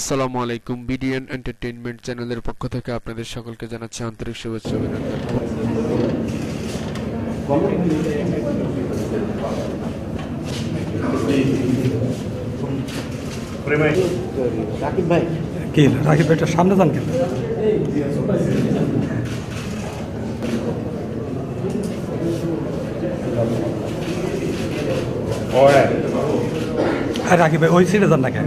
আসসালামু আলাইকুম BDN entertainment চ্যানেলের পক্ষ থেকে আপনাদের সকলকে জানাচ্ছি আন্তরিক শুভেচ্ছা ও অভিনন্দন রাকিব ভাই। কি রাকিব ভাইটা সামনে যান কিন্তু। আর রাকিব ভাই ওই সিটে যান না কেন?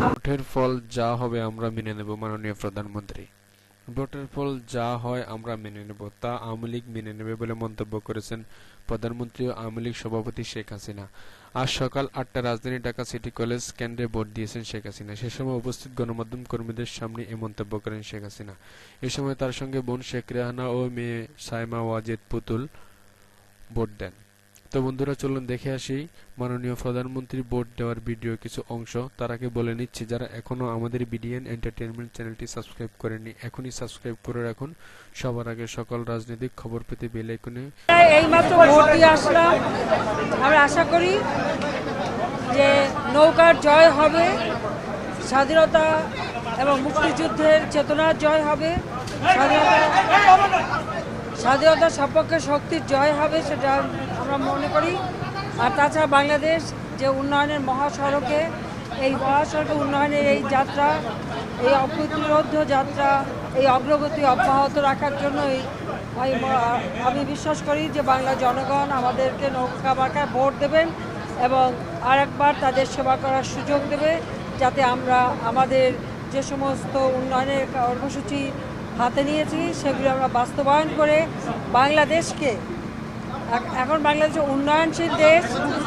ভোটের ফল যা হবে আমরা মেনে নেব, মাননীয় প্রধানমন্ত্রী। ভোটের ফল যা হয় আমরা মেনে নেব, তা আওয়ামী লীগ মেনে নেবে বলে মন্তব্য করেছেন প্রধানমন্ত্রী ও আওয়ামী লীগ সভাপতি শেখ হাসিনা। আজ সকাল আটটা রাজধানী ঢাকা সিটি কলেজ কেন্দ্রে ভোট দিয়েছেন শেখ হাসিনা। সে সময় উপস্থিত গণমাধ্যম কর্মীদের সামনে এ মন্তব্য করেন শেখ হাসিনা। এ সময় তার সঙ্গে বোন শেখ রেহানা ও মেয়ে সাইমা ওয়াজেদ পুতুল ভোট দেন। তো বন্ধুরা চলুন দেখে আসি। মাননীয় প্রধানমন্ত্রী ভোট দেওয়ার ভিডিও কিছু অংশ। তার আগে বলে নিচ্ছি, যারা এখনও আমাদের বিডিএন এন্টারটেনমেন্ট চ্যানেলটি সাবস্ক্রাইব করেনি এখনই সাবস্ক্রাইব করে রাখুন। সবার আগে সকল রাজনৈতিক খবর পেতে বেল আইকনে এইমাত্র ভোট দিয়ে আসলাম। আমরা আশা করি যে নৌকার জয় হবে, স্বাধীনতা এবং মুক্তিযুদ্ধের চেতনার জয় হবে, স্বাধীনতা স্বাধীনতা সপক্ষে শক্তির জয় হবে, সেটা আমরা মনে করি। আর তাছাড়া বাংলাদেশ যে উন্নয়নের মহাসড়কে, এই মহাসড়কে উন্নয়নের এই যাত্রা, এই অপ্রতিরোধ যাত্রা, এই অগ্রগতি অব্যাহত রাখার জন্যই আমি আমি বিশ্বাস করি যে বাংলা জনগণ আমাদেরকে নৌকা মার্কায় ভোট দেবেন এবং আরেকবার তাদের সেবা করার সুযোগ দেবে যাতে আমরা আমাদের যে সমস্ত উন্নয়নের কর্মসূচি হাতে নিয়েছি, সেগুলো আমরা বাস্তবায়ন করে বাংলাদেশকে এখন বাংলাদেশ উন্নয়নশীল দেশ,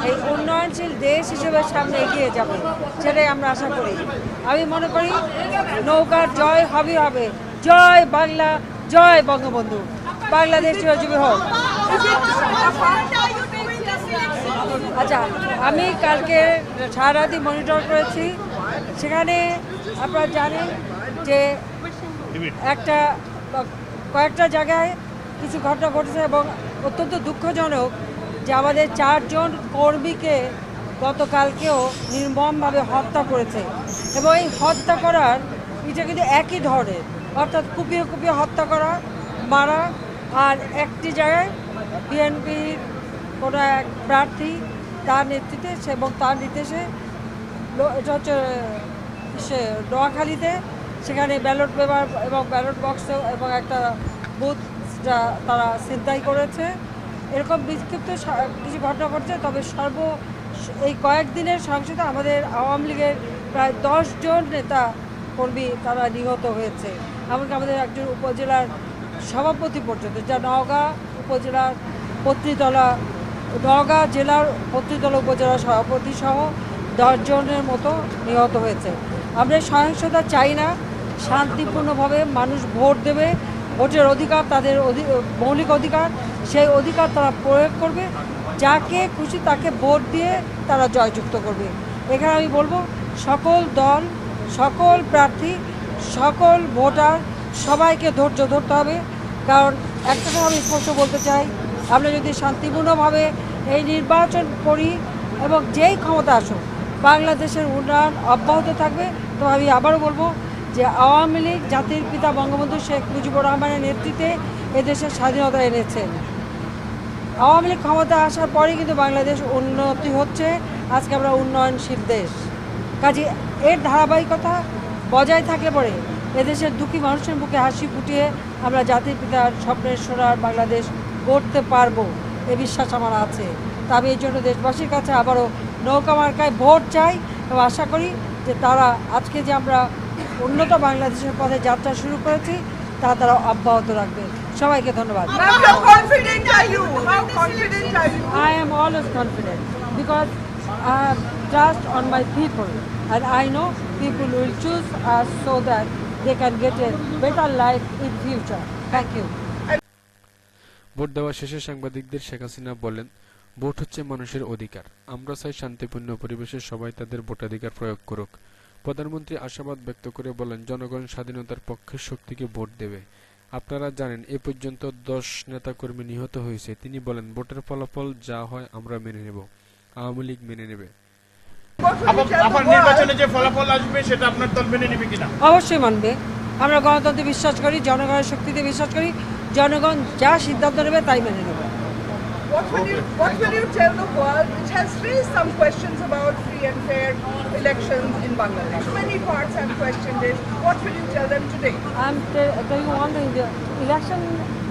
এই উন্নয়নশীল দেশ হিসেবে সামনে এগিয়ে যাবে, সেটাই আমরা আশা করি। আমি মনে করি নৌকার জয় হবে হবে। জয় বাংলা, জয় বঙ্গবন্ধু। বাংলাদেশ চিরজীবী হোক। আচ্ছা আমি কালকে সারারাতি মনিটর করেছি। সেখানে আপনারা জানেন যে একটা, কয়েকটা জায়গায় কিছু ঘটনা ঘটেছে এবং অত্যন্ত দুঃখজনক যে আমাদের চারজন কর্মীকে গতকালকেও নির্মমভাবে হত্যা করেছে এবং এই হত্যা করার এটা কিন্তু একই ধরনের, অর্থাৎ কুপিয়ে কুপিয়ে হত্যা করা, মারা আর একটি জায়গায় বিএনপির কোনো এক প্রার্থী তার নেতৃত্বে এবং তার নির্দেশে এটা হচ্ছে, সে নোয়াখালীতে সেখানে ব্যালট পেপার এবং ব্যালট বক্স এবং একটা বুথ যা- তারা ছিনতাই করেছে। এরকম বিক্ষিপ্ত কিছু ঘটনা ঘটছে, তবে সর্ব এই কয়েকদিনের সংসদে আমাদের আওয়ামী লীগের প্রায় জন নেতা কর্মী তারা নিহত হয়েছে। এমনকি আমাদের একজন উপজেলার সভাপতি পর্যন্ত, যা নওগাঁ উপজেলার পত্রিতলা, নওগাঁ জেলার পত্নীতলা উপজেলার সভাপতি সহ দশজনের মতো নিহত হয়েছে। আমরা সহিংসতা চাই না, শান্তিপূর্ণভাবে মানুষ ভোট দেবে ভোটের অধিকার, তাদের মৌলিক অধিকার, সেই অধিকার তারা প্রয়োগ করবে। যাকে খুশি তাকে ভোট দিয়ে তারা জয়যুক্ত করবে। এখানে আমি বলব, সকল দল, সকল প্রার্থী, সকল ভোটার সবাইকে ধৈর্য ধরতে হবে। কারণ একটা কথা আমি স্পষ্ট বলতে চাই আমরা যদি শান্তিপূর্ণভাবে এই নির্বাচন করি এবং যেই ক্ষমতা আসুক, বাংলাদেশের উন্নয়ন অব্যাহত থাকবে। তো আমি আবারও বলব যে আওয়ামী লীগ জাতির পিতা বঙ্গবন্ধু শেখ মুজিবুর রহমানের নেতৃত্বে এদেশের স্বাধীনতা এনেছেন। আওয়ামী লীগ ক্ষমতা আসার পরে কিন্তু বাংলাদেশ উন্নতি হচ্ছে। আজকে আমরা উন্নয়নশীল দেশ। কাজে এর ধারাবাহিকতা বজায় থাকলে পরে এদেশের দুঃখী মানুষের বুকে হাসি ফুটিয়ে আমরা জাতির পিতার স্বপ্নের সোনার বাংলাদেশ গড়তে পারব এ বিশ্বাস আমার আছে। তা আমি এই জন্য দেশবাসীর কাছে আবারও নৌকা মার্কায় ভোট চাই এবং আশা করি যে তারা আজকে যে আমরা উন্নত বাংলাদেশের পথে যাত্রা শুরু করেছি তা তারা অব্যাহত রাখবে। সবাইকে ধন্যবাদ। Trust on my people and I know people choose are so that they get a better life in future thank you vote দেওয়া শেষে সাংবাদিকদের শেখ হাসিনা বলেন ভোট হচ্ছে মানুষের অধিকার। আমরা চাই শান্তিপূর্ণ পরিবেশে সবাই তাদের ভোটাধিকার প্রয়োগ করুক। প্রধানমন্ত্রী আশাবাদ ব্যক্ত করে বলেন জনগণ স্বাধীনতার পক্ষের শক্তিকে ভোট দেবে। আপনারা জানেন এ পর্যন্ত দশ নেতাকর্মী নিহত হয়েছে। তিনি বলেন ভোটের ফলাফল যা হয় আমরা মেনে নেব আওয়ামী লীগ মেনে নেবে। মেনে অবশ্যই মানবে। আমরা গণতন্ত্রে বিশ্বাস করি জনগণের শক্তিতে বিশ্বাস করি জনগণ যা সিদ্ধান্ত নেবে তাই মেনে নেবে। What will you What will you tell the world, which has raised some questions about free and fair elections in Bangladesh? Many parts have questioned it. What will you tell them today? I'm te- tell you one thing, the election,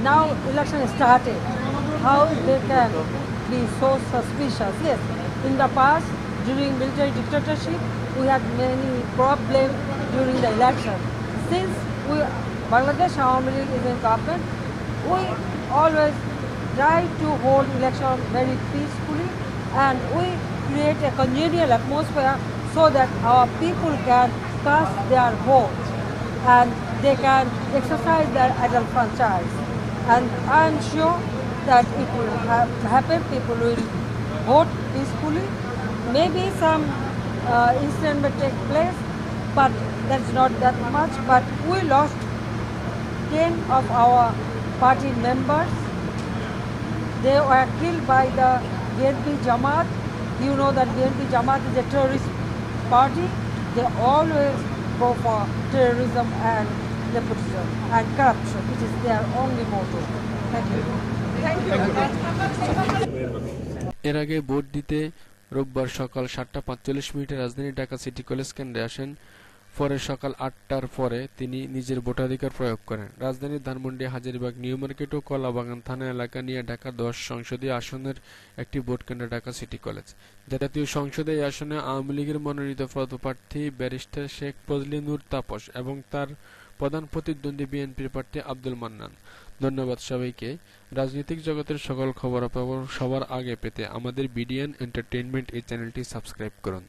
now election started. How they can be so suspicious? Yes, in the past, during military dictatorship, we had many problems during the election. Since we, Bangladesh Awami is in government, we always try to hold election very peacefully and we create a congenial atmosphere so that our people can cast their vote and they can exercise their adult franchise. And I'm sure that it will ha- happen. People will vote peacefully. Maybe some uh, incident may take place, but that's not that much. But we lost 10 of our party members. They were killed by the BNP Jamaat. You know that BNP Jamaat is a terrorist party. They always go for terrorism and nepotism and corruption. It is their only motto. Thank you. Thank you. এর আগে vote দিতে রোববার সকাল সাতটা পাঁচচল্লিশ মিনিটে রাজধানী Dhaka city college কেন্দ্রে আসেন পরে সকাল আটটার পরে তিনি নিজের ভোটাধিকার প্রয়োগ করেন। রাজধানীর ধানমন্ডি, হাজারীবাগ, নিউ মার্কেট ও কলাবাগান থানা এলাকা নিয়ে ঢাকা দশ সংসদীয় আসনের একটি ভোট কেন্দ্র ঢাকা সিটি কলেজ। জাতীয় সংসদে এই আসনে আওয়ামী লীগের মনোনীত পদপ্রার্থী ব্যারিস্টার শেখ ফজলি নূর তাপস এবং তার প্রধান প্রতিদ্বন্দ্বী বিএনপির প্রার্থী আব্দুল মান্নান। ধন্যবাদ সবাইকে। রাজনৈতিক জগতের সকল খবরাখবর সবার আগে পেতে আমাদের বিডিএন এন্টারটেইনমেন্ট এই চ্যানেলটি সাবস্ক্রাইব করুন।